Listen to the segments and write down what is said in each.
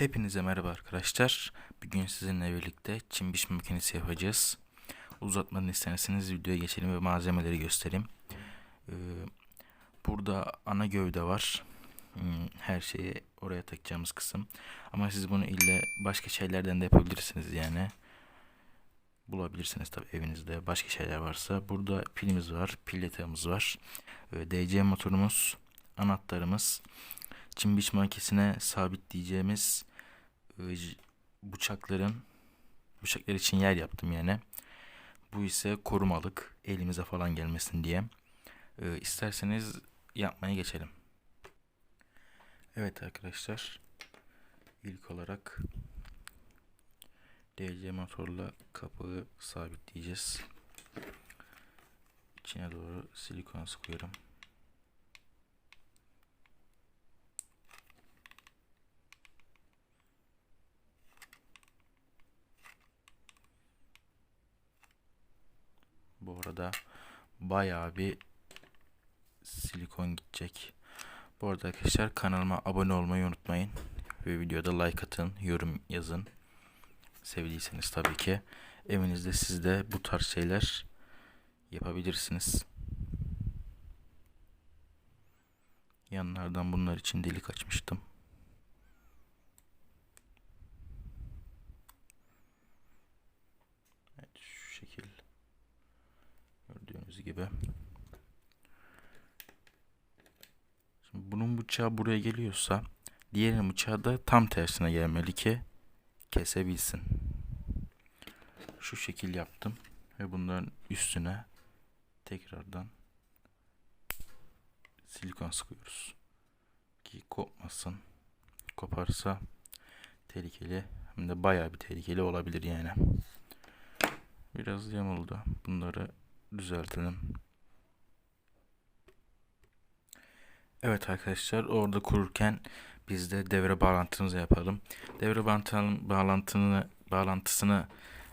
Hepinize merhaba arkadaşlar. Bugün sizinle birlikte çim biçme makinesi yapacağız. Uzatmadan isterseniz videoya geçelim ve malzemeleri göstereyim. Ee, burada ana gövde var. Hmm, Her şeyi oraya takacağımız kısım. Ama siz bunu ille başka şeylerden de yapabilirsiniz yani. Bulabilirsiniz tabi evinizde başka şeyler varsa. Burada pilimiz var, pil var. Ee, DC motorumuz, anahtarımız, çim biçme makinesine sabitleyeceğimiz bıçakların bıçaklar için yer yaptım yani. Bu ise korumalık elimize falan gelmesin diye. E, isterseniz yapmaya geçelim. Evet arkadaşlar. İlk olarak DC motorla kapağı sabitleyeceğiz. İçine doğru silikon sıkıyorum. Bu arada bayağı bir silikon gidecek. Bu arada arkadaşlar kanalıma abone olmayı unutmayın. Ve videoda like atın, yorum yazın. Sevdiyseniz tabii ki. Evinizde siz de bu tarz şeyler yapabilirsiniz. Yanlardan bunlar için delik açmıştım. Evet şu şekil. Gibi. Şimdi bunun bıçağı buraya geliyorsa diğerinin bıçağı da tam tersine gelmeli ki kesebilsin. Şu şekil yaptım ve bunların üstüne tekrardan silikon sıkıyoruz. Ki kopmasın. Koparsa tehlikeli hem de bayağı bir tehlikeli olabilir yani. Biraz yamuldu. Bunları düzeltelim. Evet arkadaşlar orada kururken biz de devre bağlantımızı yapalım. Devre bağlantını bağlantısını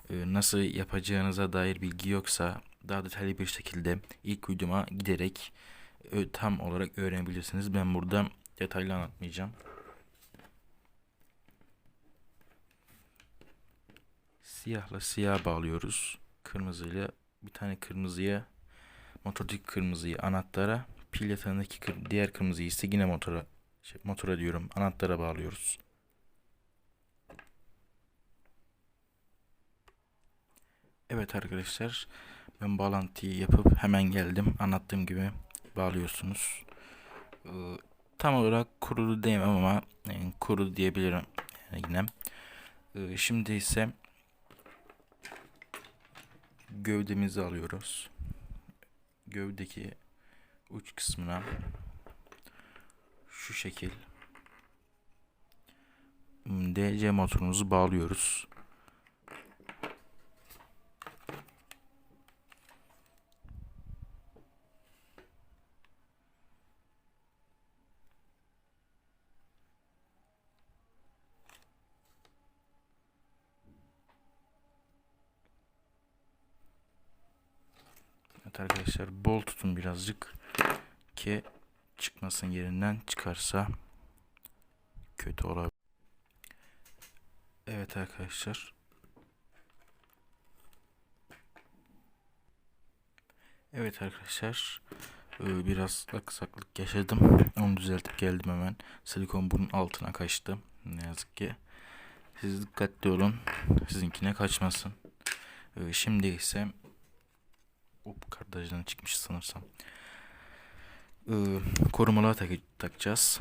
e, nasıl yapacağınıza dair bilgi yoksa daha detaylı bir şekilde ilk videoma giderek e, tam olarak öğrenebilirsiniz. Ben burada detaylı anlatmayacağım. Siyahla siyah bağlıyoruz. Kırmızıyla bir tane kırmızıya motordaki kırmızıyı anahtara pil yatağındaki kır- diğer kırmızıyı ise yine motora şey, motora diyorum anahtara bağlıyoruz. Evet arkadaşlar ben bağlantıyı yapıp hemen geldim. Anlattığım gibi bağlıyorsunuz. Ee, tam olarak kurudu diyemem ama yani kurudu diyebilirim yani yine. Ee, şimdi ise gövdemizi alıyoruz. Gövdeki uç kısmına şu şekil DC motorumuzu bağlıyoruz. Arkadaşlar bol tutun birazcık ki çıkmasın yerinden çıkarsa kötü olabilir. Evet arkadaşlar. Evet arkadaşlar. ee, Biraz aksaklık yaşadım. Onu düzeltip geldim hemen. Silikon bunun altına kaçtı. Ne yazık ki. Siz dikkatli olun. Sizinkine kaçmasın. Ee, Şimdi ise Hop kardeşden çıkmış sanırsam. Ee, korumalığa tak- takacağız.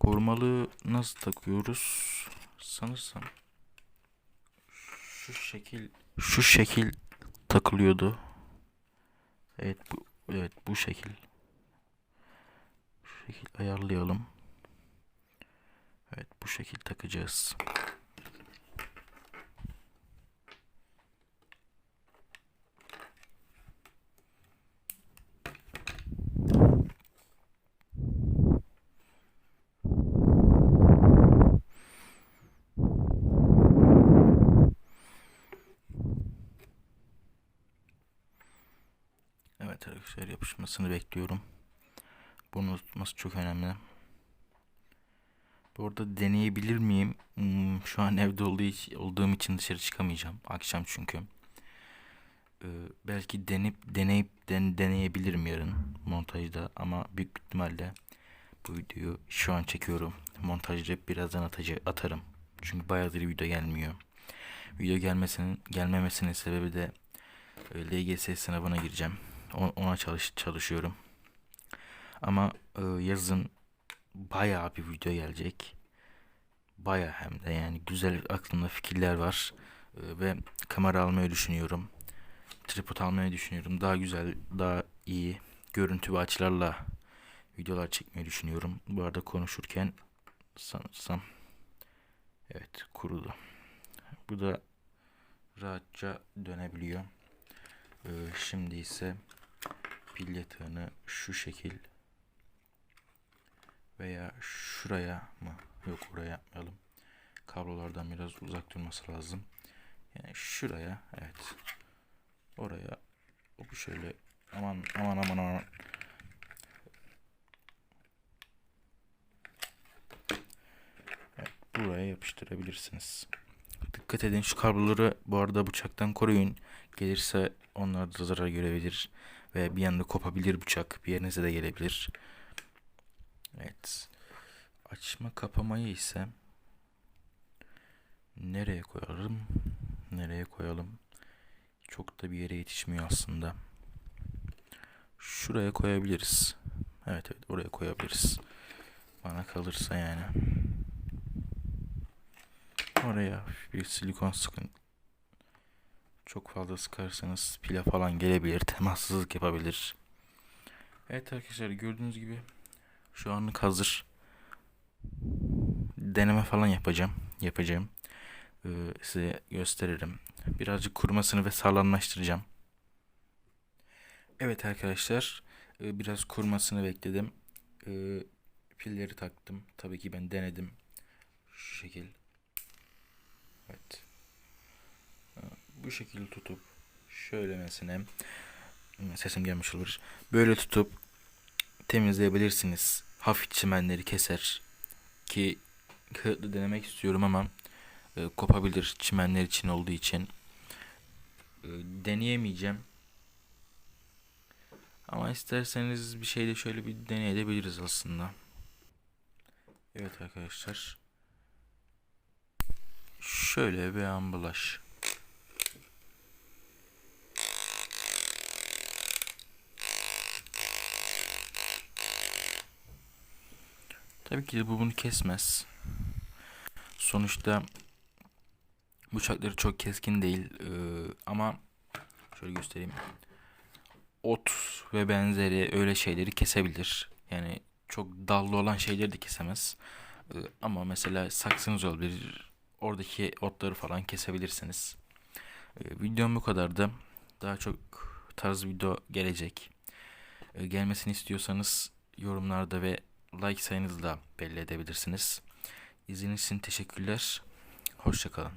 Korumalığı nasıl takıyoruz? Sanırsam şu şekil şu şekil takılıyordu. Evet bu evet bu şekil. Şu şekil ayarlayalım. Evet bu şekil takacağız. Evet arkadaşlar yapışmasını bekliyorum. Bunu tutması çok önemli. Bu arada deneyebilir miyim? Hmm, şu an evde olduğum için dışarı çıkamayacağım. Akşam çünkü. Ee, belki denip deneyip den, deneyebilirim yarın montajda ama büyük ihtimalle bu videoyu şu an çekiyorum. Montajda birazdan atıcı atarım. Çünkü bayağıdır video gelmiyor. Video gelmesinin gelmemesinin sebebi de e, LGS sınavına gireceğim. Ona çalış çalışıyorum. Ama e, yazın bayağı bir video gelecek. Bayağı hem de yani güzel aklımda fikirler var. E, ve kamera almayı düşünüyorum. Tripod almayı düşünüyorum. Daha güzel, daha iyi görüntü ve açılarla videolar çekmeyi düşünüyorum. Bu arada konuşurken sanırsam evet kurudu. Bu da rahatça dönebiliyor. Ee, şimdi ise pil yatağını şu şekil veya şuraya mı? Yok oraya yapmayalım. Kablolardan biraz uzak durması lazım. Yani şuraya evet. Oraya bu şöyle aman aman aman aman. Evet, buraya yapıştırabilirsiniz. Dikkat edin şu kabloları bu arada bıçaktan koruyun. Gelirse onlar da zarar görebilir. Ve bir anda kopabilir bıçak. Bir yerinize de gelebilir. Evet. Açma kapamayı ise nereye koyalım? Nereye koyalım? Çok da bir yere yetişmiyor aslında. Şuraya koyabiliriz. Evet evet oraya koyabiliriz. Bana kalırsa yani. Oraya bir silikon sıkın. Çok fazla sıkarsanız pile falan gelebilir. Temassızlık yapabilir. Evet arkadaşlar gördüğünüz gibi şu anlık hazır. Deneme falan yapacağım. Yapacağım. Ee, size gösteririm. Birazcık kurumasını ve sağlamlaştıracağım. Evet arkadaşlar. e, Biraz kurumasını bekledim. Ee, Pilleri taktım. Tabii ki ben denedim. Şu şekil. Evet. Bu şekilde tutup şöyle mesela sesim gelmiş olur. Böyle tutup temizleyebilirsiniz. Hafif çimenleri keser. Ki kağıtlı denemek istiyorum ama e, kopabilir çimenler için olduğu için. E, deneyemeyeceğim. Ama isterseniz bir şey de şöyle bir deneyebiliriz aslında. Evet arkadaşlar. Şöyle bir ambalaj. Tabii ki de bu bunu kesmez. Sonuçta bıçakları çok keskin değil Ee, ama şöyle göstereyim. Ot ve benzeri öyle şeyleri kesebilir. Yani çok dallı olan şeyleri de kesemez. Ee, ama mesela saksınız olabilir. Oradaki otları falan kesebilirsiniz. Ee, videom bu kadardı. Daha çok tarz video gelecek. Ee, gelmesini istiyorsanız yorumlarda ve like sayınızla belli edebilirsiniz. İzlediğiniz için teşekkürler. Hoşçakalın.